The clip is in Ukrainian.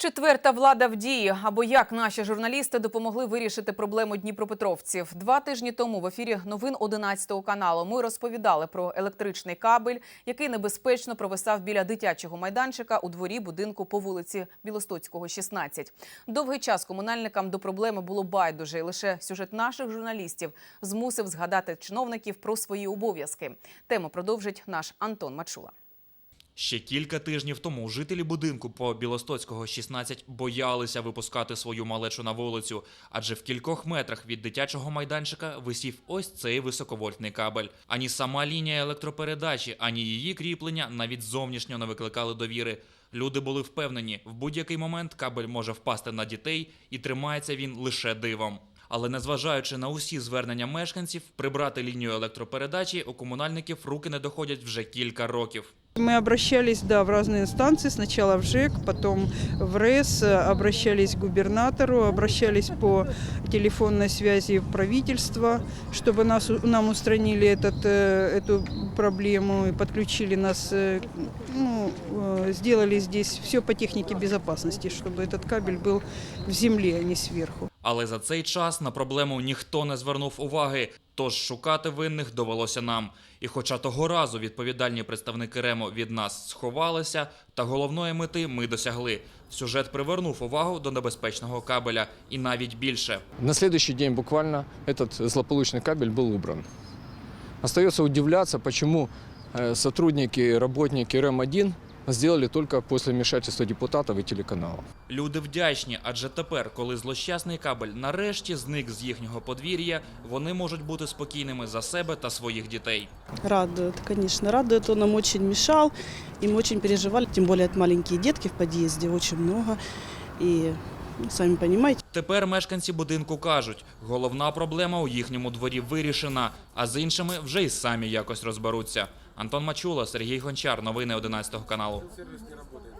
Четверта влада в дії. Або як наші журналісти допомогли вирішити проблему дніпропетровців. Два тижні тому в ефірі новин 11 каналу ми розповідали про електричний кабель, який небезпечно провисав біля дитячого майданчика у дворі будинку по вулиці Білостоцького, 16. Довгий час комунальникам до проблеми було байдуже. І лише сюжет наших журналістів змусив згадати чиновників про свої обов'язки. Тему продовжить наш Антон Мачула. Ще кілька тижнів тому жителі будинку по Білостоцького 16 боялися випускати свою малечу на вулицю, адже в кількох метрах від дитячого майданчика висів ось цей високовольтний кабель. Ані сама лінія електропередачі, ані її кріплення навіть зовнішньо не викликали довіри. Люди були впевнені, в будь-який момент кабель може впасти на дітей, і тримається він лише дивом. Але незважаючи на усі звернення мешканців, прибрати лінію електропередачі у комунальників руки не доходять вже кілька років. Мы обращались, да, в разные инстанции, сначала в ЖЭК, потом в РЭС, э, обращались к губернатору, обращались по телефонной связи в правительство, чтобы нас, нам устранили этот, э, эту проблему и подключили нас, э, ну, э, сделали здесь все по технике безопасности, чтобы этот кабель был в земле, а не сверху. Але за цей час на проблему ніхто не звернув уваги, тож шукати винних довелося нам. І хоча того разу відповідальні представники РЕМО від нас сховалися, та головної мети ми досягли. Сюжет привернув увагу до небезпечного кабеля і навіть більше. На следующий день буквально этот злополучный кабель был убран. Остается удивляться, почему э, сотрудники, работники РЭМ-1 сделали только после вмешательства депутатов и телеканалов. Люди вдячні, адже тепер, коли злощасний кабель нарешті зник з їхнього подвір'я, вони можуть бути спокійними за себе та своїх дітей. Радует, конечно, радует. Он нам очень мешал, и мы очень переживали. Тем более, это маленькие детки в подъезде, очень много. И, ну, сами понимаете, Тепер мешканці будинку кажуть, головна проблема у їхньому дворі вирішена, а з іншими вже й самі якось розберуться. Антон Мачула, Сергій Гончар, новини 11 каналу.